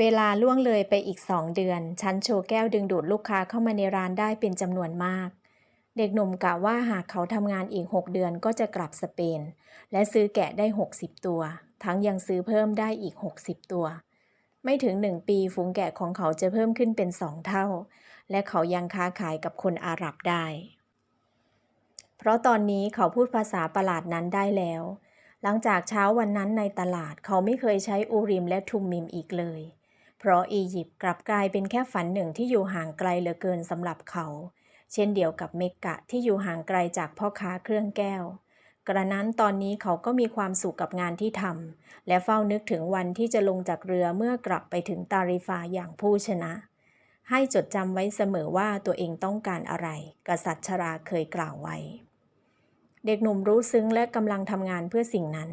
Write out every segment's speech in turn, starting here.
เวลาล่วงเลยไปอีกสองเดือนฉันโชว์แก้วดึงดูดลูกค้าเข้ามาในร้านได้เป็นจำนวนมาก เด็กหนุ่มกะว่าหากเขาทำงานอีก 6 เดือนก็จะกลับสเปน และซื้อแกะได้ 60 ตัว ทั้งยังซื้อเพิ่มได้อีก 60 ตัว ไม่ถึง 1 ปีฝูงแกะของเขาจะเพิ่มขึ้นเป็น 2 เท่า และเขายังค้าขายกับคนอาหรับได้ เพราะตอนนี้เขาพูดภาษาประหลาดนั้นได้แล้ว หลังจากเช้าวันนั้นในตลาดเขาไม่เคยใช้อูริมและทุมมิมอีกเลย เพราะอียิปต์กลับกลายเป็นแค่ฝันหนึ่งที่อยู่ห่างไกลเหลือเกินสำหรับเขา เช่นเดียวกับเมกะที่อยู่ห่างไกลจากพ่อค้าเครื่องแก้ว กระนั้นตอนนี้เขาก็มีความสุขกับงานที่ทำและเฝ้านึกถึงวันที่จะลงจากเรือเมื่อกลับไปถึงตาริฟาอย่างผู้ชนะ ให้จดจำไว้เสมอว่าตัวเองต้องการอะไร กษัตริย์ชราเคยกล่าวไว้ เด็กหนุ่มรู้ซึ้งและกำลังทำงานเพื่อสิ่งนั้น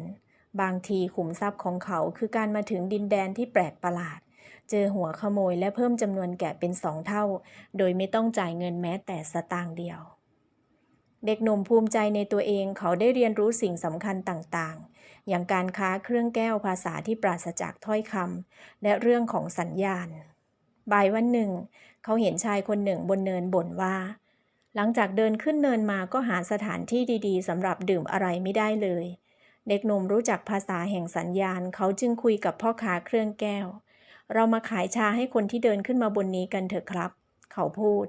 บางทีขุมทรัพย์ของเขาคือการมาถึงดินแดนที่แปลกประหลาด เจอหัวขโมยและเพิ่มจำนวนแกะเป็นสองเท่า โดยไม่ต้องจ่ายเงินแม้แต่สตางค์เดียว เด็กหนุ่มภูมิใจในตัวเองเขาได้เรียนรู้สิ่งสำคัญต่างๆ อย่างการค้าเครื่องแก้วภาษาที่ปราศจากถ้อยคำและเรื่องของสัญญาณ บ่ายวันหนึ่ง เขาเห็นชายคนหนึ่งบนเนินบ่นว่า หลังจากเดินขึ้นเนินมาก็หาสถานที่ดีๆสำหรับดื่มอะไรไม่ได้เลยเด็กหนุ่มรู้จักภาษาแห่งสัญญาณ เขาจึงคุยกับพ่อค้าเครื่องแก้ว เรามาขายชาให้คนที่เดินขึ้นมาบนนี้กันเถอะครับ เขาพูด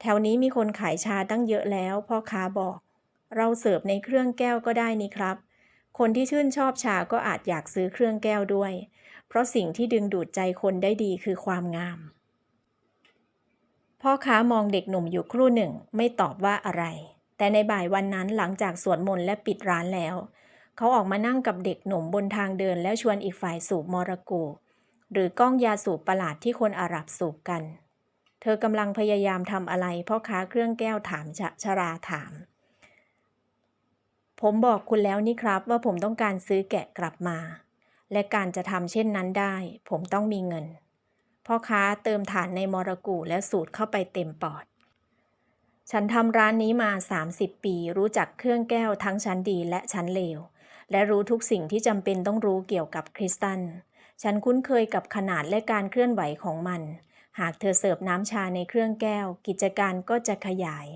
แถวนี้มีคนขายชาตั้งเยอะแล้ว พ่อค้าบอก เราเสิร์ฟในเครื่องแก้วก็ได้นี่ครับ คนที่ชื่นชอบชาก็อาจอยากซื้อเครื่องแก้วด้วย เพราะสิ่งที่ดึงดูดใจคนได้ดีคือความงาม พ่อค้ามองเด็กหนุ่มอยู่ครู่หนึ่งไม่ตอบว่าอะไร แต่ในบ่ายวันนั้นหลังจากสวดมนต์และปิดร้านแล้ว เขาออกมานั่งกับเด็กหนุ่มบนทางเดินแล้วชวนอีกฝ่ายสูบมรกู หรือก้องยาสูบประหลาดที่คนอาหรับสูบกัน เธอกำลังพยายามทำอะไรพ่อค้าเครื่องแก้วถามชะชราถาม ผมบอกคุณแล้วนี่ครับว่าผมต้องการซื้อแกะกลับมา และการจะทำเช่นนั้นได้ ผมต้องมีเงิน พ่อค้าเติมฐานในมรกูและสูดเข้าไปเต็มปอด ฉันทำร้านนี้มา 30 ปี รู้จักเครื่องแก้วทั้งชั้นดีและชั้นเลวและรู้ทุกสิ่งที่จำเป็นต้องรู้เกี่ยวกับคริสตัล ฉันคุ้นเคยกับขนาดและการเคลื่อนไหวของมัน หากเธอเสิร์ฟน้ำชาในเครื่องแก้ว กิจการก็จะขยาย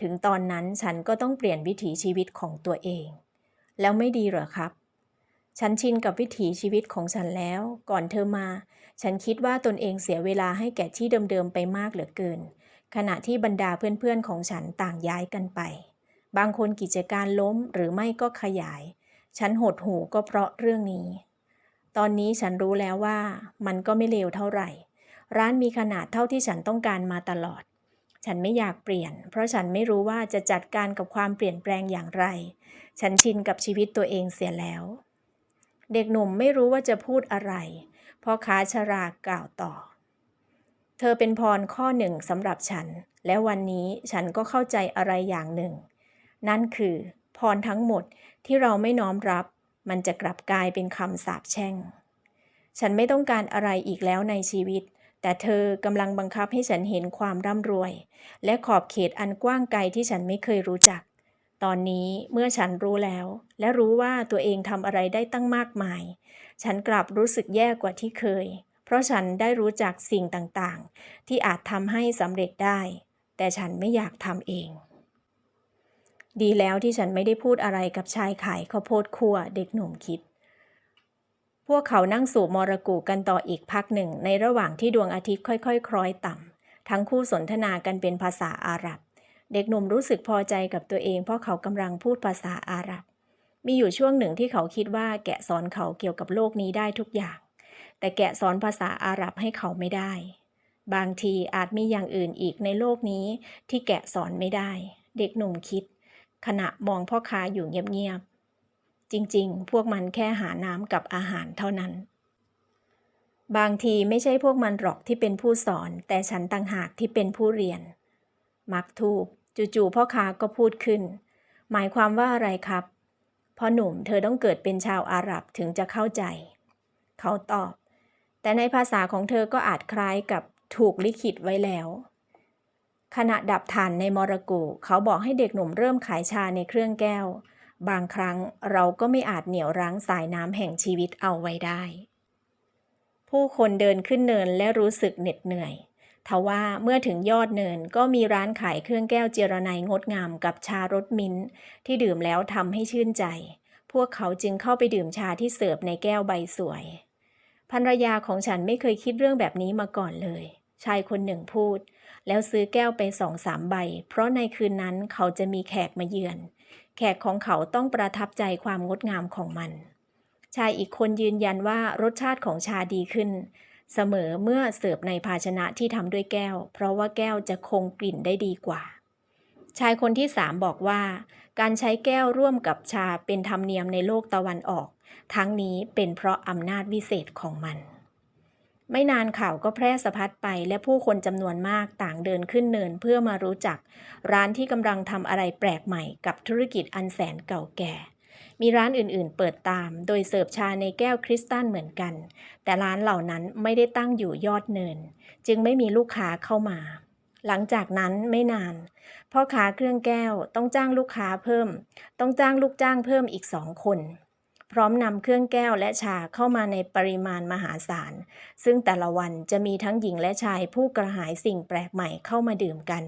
ถึงตอนนั้นฉันก็ต้องเปลี่ยนวิถีชีวิตของตัวเอง แล้วไม่ดีเหรอครับ ฉันชินกับวิถีชีวิตของฉันแล้ว ก่อนเธอมา ฉันคิดว่าตนเองเสียเวลาให้แก่ที่เดิมๆไปมากเหลือเกิน ขณะที่บรรดาเพื่อนๆของฉันต่างย้ายกันไป บางคนกิจการล้มหรือไม่ก็ขยาย ฉันหดหูก็เพราะเรื่องนี้ ตอนนี้ฉันรู้แล้วว่ามันก็ไม่เลวเท่าไหร่ ร้านมีขนาดเท่าที่ฉันต้องการมาตลอด ฉันไม่อยากเปลี่ยน เพราะฉันไม่รู้ว่าจะจัดการกับความเปลี่ยนแปลงอย่างไร ฉันชินกับชีวิตตัวเองเสียแล้ว เด็กหนุ่มไม่รู้ว่าจะพูดอะไรพ่อค้าชรากล่าวต่อ เธอเป็นพรข้อหนึ่งสำหรับฉัน และวันนี้ฉันก็เข้าใจอะไรอย่างหนึ่ง นั่นคือพรทั้งหมดที่เราไม่น้อมรับ มันจะกลับกลายเป็นคำสาปแช่ง ฉันไม่ต้องการอะไรอีกแล้วในชีวิต แต่เธอกำลังบังคับให้ฉันเห็นความร่ำรวย และขอบเขตอันกว้างไกลที่ฉันไม่เคยรู้จัก ตอนนี้เมื่อฉันรู้แล้ว และรู้ว่าตัวเองทำอะไรได้ตั้งมากมาย ฉันกลับรู้สึกแย่กว่าที่เคย เพราะฉันได้รู้จักสิ่งต่างๆ ที่อาจทำให้สำเร็จได้ แต่ฉันไม่อยากทำเอง ดีแล้วที่ฉันไม่ได้พูดอะไรกับชายขายข้าวโพดคั่วเด็กหนุ่มคิด พวกเขานั่งสูบมรกูกันต่ออีกพักหนึ่ง ในระหว่างที่ดวงอาทิตย์ค่อยๆคล้อยต่ำทั้งคู่สนทนากันเป็นภาษาอาหรับ เด็กหนุ่มรู้สึกพอใจกับตัวเอง เพราะเขากำลังพูดภาษาอาหรับ มีอยู่ช่วงหนึ่งที่เขาคิดว่าแกะสอนเขาเกี่ยวกับโลกนี้ได้ทุกอย่าง แต่แกะสอนภาษาอาหรับให้เขาไม่ได้ บางทีอาจมีอย่างอื่นอีกในโลกนี้ที่แกะสอนไม่ได้ เด็กหนุ่มคิด ขณะมองพ่อค้าอยู่เงียบๆ จริงๆ พวกมันแค่หาน้ำกับอาหารเท่านั้น บางทีไม่ใช่พวกมันหรอกที่เป็นผู้สอน แต่ฉันต่างหากที่เป็นผู้เรียน มักทูบจู่ๆพ่อค้าก็พูดขึ้น หมายความว่าอะไรครับพ่อหนุ่มเธอต้องเกิดเป็นชาวอาหรับถึงจะเข้าใจ เขาตอบ แต่ในภาษาของเธอก็อาจคล้ายกับถูกลิขิตไว้แล้ว ขณะดับฐานในมรกูเขาบอกให้เด็กหนุ่มเริ่มขายชาในเครื่องแก้ว บางครั้งเราก็ไม่อาจเหนี่ยวรั้งสายน้ำแห่งชีวิตเอาไว้ได้ ผู้คนเดินขึ้นเนินและรู้สึกเหน็ดเหนื่อยทว่าเมื่อถึงยอดเนินก็มีร้านขายเครื่องแก้วเจรไนงดงามกับชารสมิ้นท์ที่ดื่มแล้วทำให้ชื่นใจ พวกเขาจึงเข้าไปดื่มชาที่เสิร์ฟในแก้วใบสวยภรรยาของฉันไม่เคยคิดเรื่องแบบนี้มาก่อนเลย ชายคนหนึ่งพูด แล้วซื้อแก้วไปสองสามใบ เพราะในคืนนั้นเขาจะมีแขกมาเยือน แขกของเขาต้องประทับใจความงดงามของมัน ชายอีกคนยืนยันว่ารสชาติของชาดีขึ้น เสมอเมื่อเสิร์ฟในภาชนะที่ทำด้วยแก้ว เพราะว่าแก้วจะคงกลิ่นได้ดีกว่า ชายคนที่สามบอกว่า การใช้แก้วร่วมกับชาเป็นธรรมเนียมในโลกตะวันออก ทั้งนี้เป็นเพราะอำนาจวิเศษของมัน ไม่นานข่าวก็แพร่สะพัดไป และผู้คนจำนวนมากต่างเดินขึ้นเนินเพื่อมารู้จัก ร้านที่กำลังทำอะไรแปลกใหม่กับธุรกิจอันแสนเก่าแก่ มีร้านอื่นๆ เปิดตาม โดยเสิร์ฟชาในแก้วคริสตัลเหมือนกัน แต่ร้านเหล่านั้นไม่ได้ตั้งอยู่ยอดเนิน จึงไม่มีลูกค้าเข้ามา หลังจากนั้นไม่นาน พ่อค้าเครื่องแก้วต้องจ้างลูกค้าเพิ่ม ต้องจ้างลูกจ้างเพิ่มอีกสองคน พร้อมนำเครื่องแก้วและชาเข้ามาในปริมาณมหาศาล ซึ่งแต่ละวันจะมีทั้งหญิงและชายผู้กระหายสิ่งแปลกใหม่เข้ามาดื่มกัน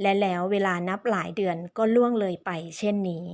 และแล้วเวลานับหลายเดือนก็ล่วงเลยไปเช่นนี้